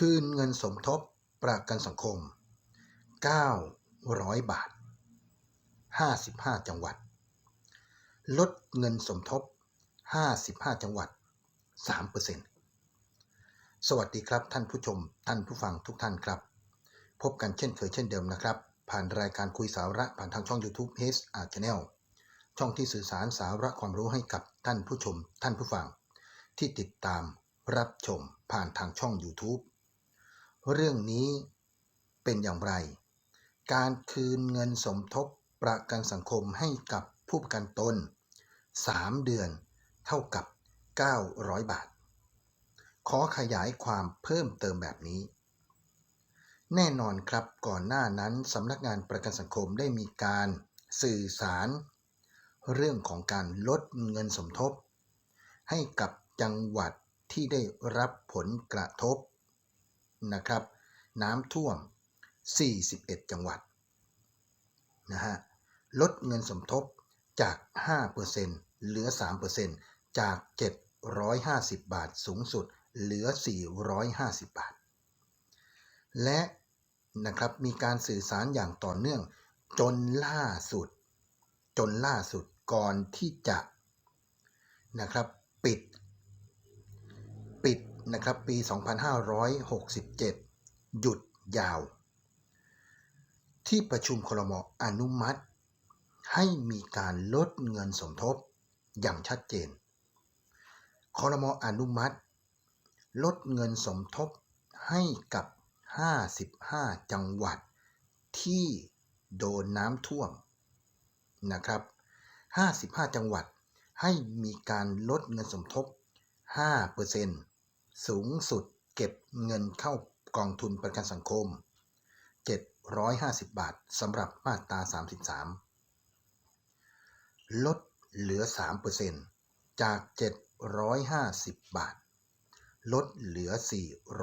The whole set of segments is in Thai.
คืนเงินสมทบประกันสังคม 900 บาท 55 จังหวัด ลดเงินสมทบ 55 จังหวัด 3%สวัสดีครับท่านผู้ชม ท่านผู้ฟังทุกท่านครับ พบกันเช่นเคยเช่นเดิมนะครับ ผ่านรายการคุยสาระผ่านทางช่อง YouTube h r Channel ช่องที่สื่อสารสาระความรู้ให้กับท่านผู้ชม ท่านผู้ฟัง ที่ติดตามรับชมผ่านทางช่อง YouTube เรื่องนี้เป็นอย่างไร การคืนเงินสมทบประกันสังคมให้กับผู้ประกันตน 3 เดือนเท่ากับ 900 บาท ขอขยายความเพิ่มเติมแบบนี้ แน่นอนครับก่อนหน้านั้นสำนักงานประกันสังคมได้มีการสื่อสาร เรื่องของการลดเงินสมทบ ให้กับจังหวัดที่ได้รับผลกระทบ นะครับ น้ำท่วม 41 จังหวัดนะฮะลดเงินสมทบจาก 5%เหลือ 3%จาก 750 บาทสูงสุด เหลือ 450 บาท และนะครับมีการสื่อสารอย่างต่อเนื่องจนล่าสุด จนล่าสุดก่อนที่จะนะครับปิดปิด นะครับปี 2567 หยุดยาว ที่ประชุมครมอนุมัติ ให้มีการลดเงินสมทบอย่างชัดเจนครมอนุมัติ ลดเงินสมทบให้กับ 55 จังหวัด ที่โดนน้ำท่วมนะครับ 55 จังหวัดให้มีการลดเงินสมทบ 5% สูงสุดเก็บเงินเข้ากองทุนประกันสังคม 750 บาทสำหรับมาตรา 33 ลดเหลือ 3%จาก 750 บาท ลดเหลือ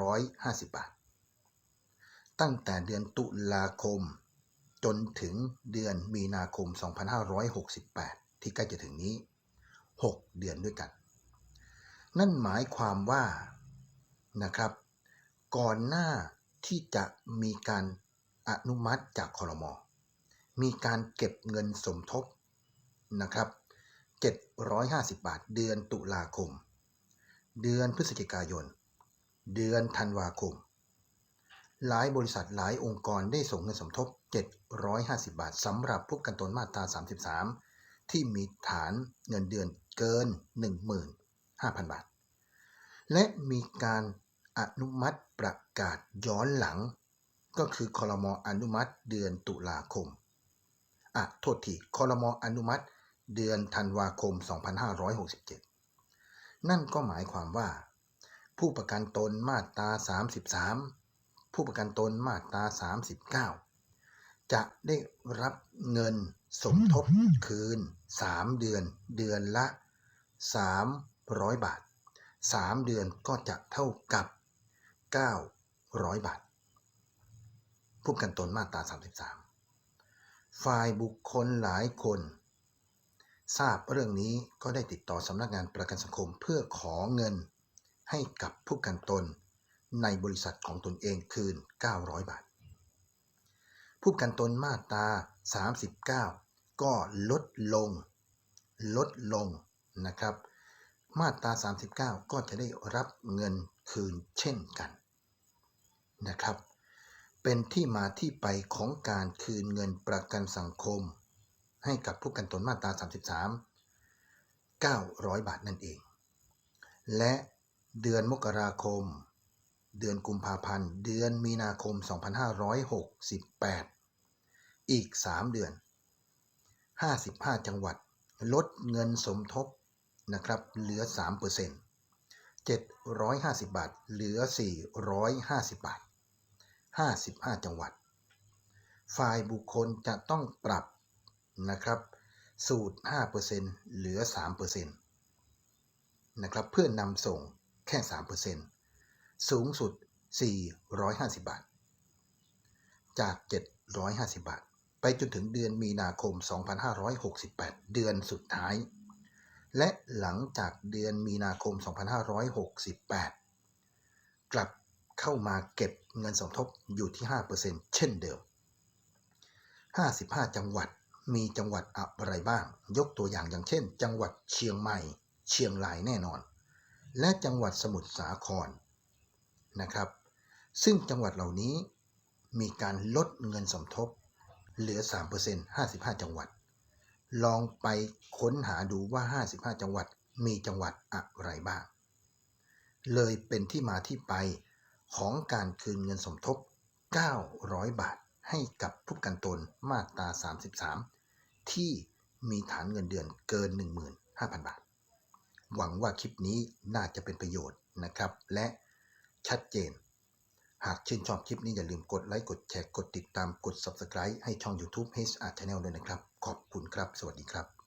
450 บาท ตั้งแต่เดือนตุลาคม จนถึงเดือนมีนาคม 2568 ที่ใกล้จะถึงนี้ 6 เดือนด้วยกัน นั่นหมายความว่า นะครับ ก่อนหน้าที่จะมีการอนุมัติจากคอรมอมีการเก็บเงินสมทบนะครับ 750 บาท เดือนตุลาคม เดือนพฤศจิกายน เดือนธันวาคม หลายบริษัทหลายองค์กรได้ส่งเงินสมทบ 750 บาทสำหรับผู้กันตนมาตรา 33 ที่มีฐานเงินเดือนเกิน 15,000 บาท และมีการอนุมัติประกาศย้อนหลัง ก็คือคอรมออนุมัติเดือนตุลาคมอะโทษทีคอรมออนุมัติเดือนธันวาคม 2567 นั่นก็หมายความว่า ผู้ประกันตนมาตรา 33 ผู้ประกันตนมาตรา 39 จะได้รับเงินสมทบคืน 3 เดือน เดือนละ 300 บาท 3 เดือนก็จะเท่ากับ 900 บาท ผู้กันตนมาตรา 33 ฝ่ายบุคคลหลายคน ทราบเรื่องนี้ก็ได้ติดต่อสำนักงานประกันสังคมเพื่อขอเงินให้กับผู้กันตนในบริษัทของตนเองคืน 900 บาท ผู้กันตนมาตรา 39 ก็ลดลง ลดลงนะครับ มาตรา 39 ก็จะได้รับเงินคืนเช่นกันนะครับ เป็นที่มาที่ไปของการคืนเงินประกันสังคม ให้กับผู้กันตนมาตรา 33 900 บาทนั่นเอง และเดือนมกราคม เดือนกุมภาพันธ์ เดือนมีนาคม 2568 อีก 3 เดือน 55 จังหวัด ลดเงินสมทบ นะครับเหลือ 3% 750 บาท เหลือ 450 บาท 55 จังหวัด ฝ่ายบุคคลจะต้องปรับนะครับ สูตร 5%เหลือ 3%นะครับ เพื่อนำส่งแค่ 3%สูงสุด 450 บาท จาก 750 บาท ไปจนถึงเดือนมีนาคม 2568 เดือนสุดท้าย และหลังจากเดือนมีนาคม 2568 กลับเข้ามาเก็บเงินสมทบอยู่ที่ 5%เช่นเดิม 55 จังหวัดมีจังหวัดอะไรบ้าง ยกตัวอย่างอย่างเช่น จังหวัดเชียงใหม่ เชียงรายแน่นอน และจังหวัดสมุทรสาครนะครับ ซึ่งจังหวัดเหล่านี้มีการลดเงินสมทบ เหลือ 3% 55 จังหวัด ลองไปค้นหาดูว่า 55 จังหวัดมีจังหวัดอะไรบ้าง เลยเป็นที่มาที่ไปของการคืนเงินสมทบ 900 บาทให้กับผู้กันตนมาตรา 33 ที่มีฐานเงินเดือนเกิน 15,000 บาท หวังว่าคลิปนี้น่าจะเป็นประโยชน์นะครับ และชัดเจน หากชื่นชอบคลิปนี้อย่าลืมกดไลค์กดแชร์กดติดตามกด Subscribe ให้ช่อง YouTube HR Channel ด้วยนะครับ ขอบคุณครับ สวัสดีครับ